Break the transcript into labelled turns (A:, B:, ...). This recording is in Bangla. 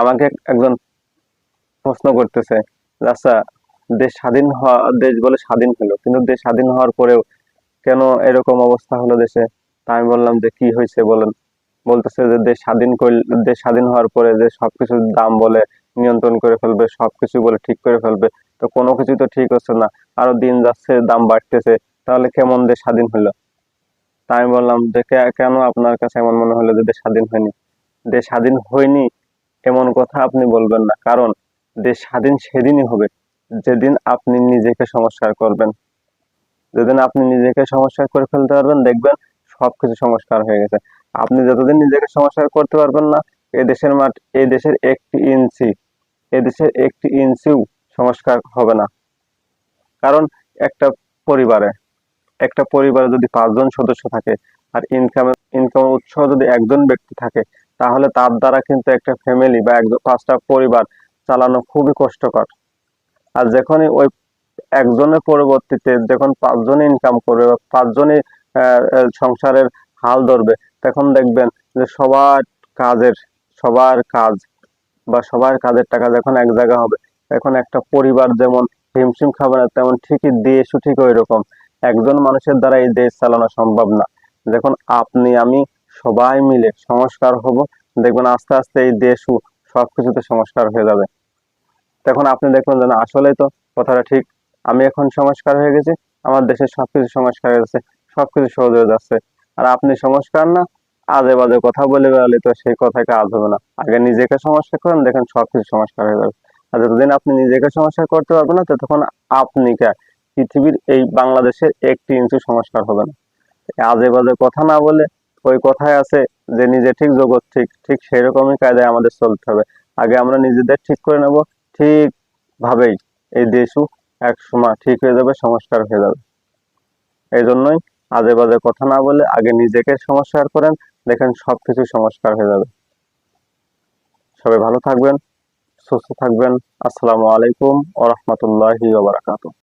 A: আমাকে একজন প্রশ্ন করতেছে আচ্ছা দেশ স্বাধীন হওয়া, দেশ বলে স্বাধীন হলো, কিন্তু দেশ স্বাধীন হওয়ার পরেও কেন এরকম অবস্থা হলো দেশে? তা আমি বললাম যে, কি হয়েছে বলেন? বলতেছে যে, দেশ স্বাধীন করলে দেশ স্বাধীন হওয়ার পরে যে সবকিছুর দাম বলে নিয়ন্ত্রণ করে ফেলবে, সবকিছু বলে ঠিক করে ফেলবে, তো কোনো কিছু তো ঠিক হচ্ছে না, আরও দিন যাচ্ছে, দাম বাড়তেছে, তাহলে কেমন দেশ স্বাধীন হলো? তাই আমি বললাম যে কেন আপনার কাছে এমন মনে হলো যে, দেশ স্বাধীন হয়নি? দেশ স্বাধীন হয়নি কথা আপনি বলবেন না। কারণ দেশ স্বাধীন সেদিনই হবে। যেদিন আপনি নিজেকে সংস্কার করবেন। যেদিন আপনি নিজেকে সংস্কার করে ফেলতে পারবেন, দেখবেন সবকিছু সংস্কার হয়ে গেছে। আপনি যতদিন নিজেকে সংস্কার করতে পারবেন না, এ দেশের মাঠ, এ দেশের একটি ইঞ্চি, এ দেশের একটি ইঞ্চিও সংস্কার হবে না। কারণ একটা পরিবারে একটা পরিবারে যদি পাঁচজন সদস্য থাকে, আর ইনকামের ইনকামের উৎস যদি একজন ব্যক্তি থাকে তাহলে তার দ্বারা কিন্তু একটা ফ্যামিলি বা একজন পাঁচটা পরিবার চালানো খুবই কষ্টকর। আর যখনই ওই একজনের পরবর্তীতে যখন পাঁচজন ইনকাম করবে বা আহ, সংসারের হাল ধরবে তখন দেখবেন যে সবার কাজের সবার কাজ বা সবার কাজের টাকা যখন এক জায়গা হবে এখন একটা পরিবার যেমন হিমশিম খাবে না তেমন ঠিকই দেশও ঠিক ওই রকম একজন মানুষের দ্বারা এই দেশ চালানো সম্ভব না। যখন আপনি আমি সবাই মিলে সংস্কার হব। দেখবেন আস্তে আস্তে এই দেশও সবকিছুতে সংস্কার হয়ে যাবে। তখন আপনি দেখবেন যে না আসলেই তো কথাটা ঠিক। আমি এখন সংস্কার হয়ে গেছি, আমার দেশের সবকিছু সংস্কার হয়ে যাচ্ছে সবকিছু সহজ হয়ে যাচ্ছে। আর আপনি সংস্কার না, আজে বাজে কথা বলে বেড়ালে তো সেই কথায় কাজ হবে না। আগে নিজেকে সংস্কার করেন, দেখেন সবকিছু সংস্কার হয়ে যাবে। আর যতদিন আপনি নিজেকে সংস্কার করতে পারবেন না, ততক্ষণ আপনি কে? পৃথিবীর এই বাংলাদেশের একটি ইঞ্চু সংস্কার হবে না। আজে বাজে কথা না বলে ওই কথায় আছে যে নিজে ঠিক জগৎ ঠিক ঠিক সেই রকমই কায়দায় আমাদের চলতে হবে। আগে আমরা নিজেদের ঠিক করে নেব, ঠিক ভাবেই এই দেশও এক সময় ঠিক হয়ে যাবে, সংস্কার হয়ে যাবে। এই জন্যই আজে বাজে কথা না বলে আগে নিজেকে সংস্কার করেন, দেখেন সবকিছু সংস্কার হয়ে যাবে। সবাই ভালো থাকবেন, সুস্থ থাকবেন। আসসালামু আলাইকুম ওয়া রাহমাতুল্লাহি